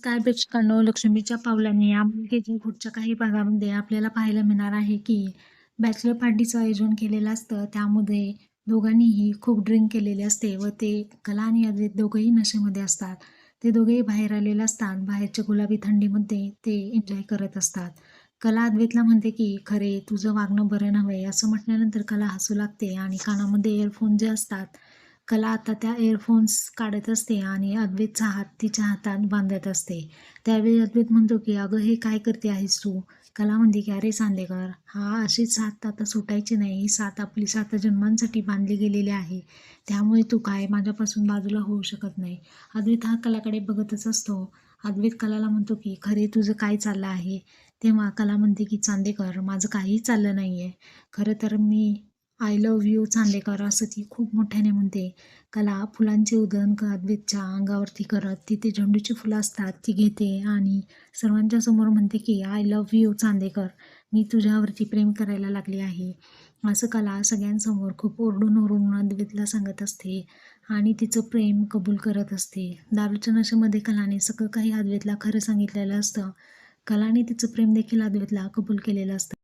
काय प्रेक्षकांनो लक्ष्मीच्या पावलाने. या मालिकेच्या पुढच्या काही भागामध्ये आपल्याला पाहायला मिळणार आहे की बॅचलर पार्टीचं आयोजन केलेलं असतं. त्यामध्ये दोघांनीही खूप ड्रिंक केलेले असते व ते कला आणि अद्वैत दोघंही नशेमध्ये असतात. ते दोघेही बाहेर आलेले असतात. बाहेरच्या गुलाबी थंडीमध्ये ते एन्जॉय करत असतात. कला अद्वैतला म्हणते की खरे तुझं वागणं बरं नव्हे. असं म्हटल्यानंतर कला हसू लागते आणि कानामध्ये इयरफोन जे असतात कला आता त्या एअरफोन्स काढत असते आणि अद्वैतचा हात तिच्या हातात बांधत असते. त्यावेळी अद्वैत म्हणतो की अगं हे काय करते आहेस तू? कला म्हणते की अरे चांदेकर हा अशीच साथ आता सुटायची नाही. ही साथ आपली सात जन्मांसाठी बांधली गेलेली आहे. त्यामुळे तू काय माझ्यापासून बाजूला होऊ शकत नाही. अद्वैत हा कलाकडे बघतच असतो. अद्वैत कलाला म्हणतो की खरे तुझं काय चाललं आहे? तेव्हा कला म्हणते की चांदेकर माझं काहीही चाललं नाही आहे खरं तर मी आय लव्ह यू चांदेकर असं ती खूप मोठ्याने म्हणते. कला फुलांचे उधळण क अंगावरती करत तिथे झेंडूची फुलं असतात ती घेते आणि सर्वांच्या समोर म्हणते की आय लव्ह यू चांदेकर. मी तुझ्यावरती प्रेम करायला लागली आहे. असं कला सगळ्यांसमोर खूप ओरडून ओरडून अद्वेतला सांगत असते आणि तिचं प्रेम कबूल करत असते. दारूच्या नशेमध्ये कलाने सगळं काही अद्वेतला खरं सांगितलेलं असतं. कलाने तिचं प्रेम देखील अद्वैतला कबूल केलेलं असतं.